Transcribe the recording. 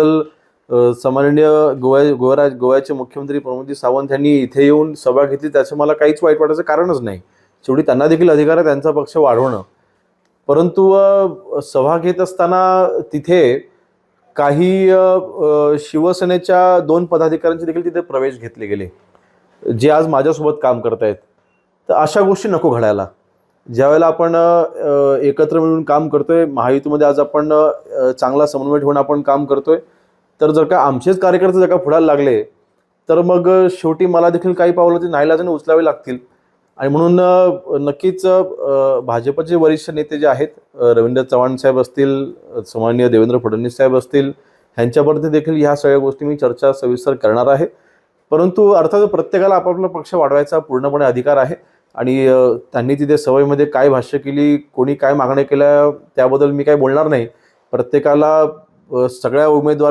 सामान्य सन्माननीय गोवा गोवा गोव्याचे मुख्यमंत्री प्रमोदजी सावंत यांनी इथे येऊन सभा घेतली. त्याचं मला काहीच वाईट वाटायचं कारणच नाही. शेवटी त्यांना देखील अधिकार आहे त्यांचा पक्ष वाढवणं. परंतु सभा घेत असताना तिथे काही शिवसेनेच्या दोन पदाधिकाऱ्यांचे देखील तिथे प्रवेश घेतले गेले जे आज माझ्यासोबत काम करत आहेत तर अशा गोष्टी नको घडायला. ज्यावेळेला आपण एकत्र मिळून काम करतोय महायुतीमध्ये आज आपण चांगला समन्वय ठेवून आपण काम करतोय तर जर का आमचेच कार्यकर्ते जर का पुढायला लागले तर मग शेवटी मला देखील काही पावलं ते नाईलाजाने उचलावे लागतील. आणि म्हणून नक्कीच भाजपचे वरिष्ठ नेते जे आहेत रवींद्र चव्हाण साहेब असतील सामान्य देवेंद्र फडणवीस साहेब असतील ह्यांच्यावरती देखील ह्या सगळ्या गोष्टी मी चर्चा सविस्तर करणार आहे. परंतु अर्थात प्रत्येकाला आपापला पक्ष वाढवायचा पूर्णपणे अधिकार आहे. आणि त्यांनी तिथे सवयीमध्ये काय भाष्य केली कोणी काय मागण्या केल्या त्याबद्दल मी काय बोलणार नाही. प्रत्येकाला सगळ्या उमेदवार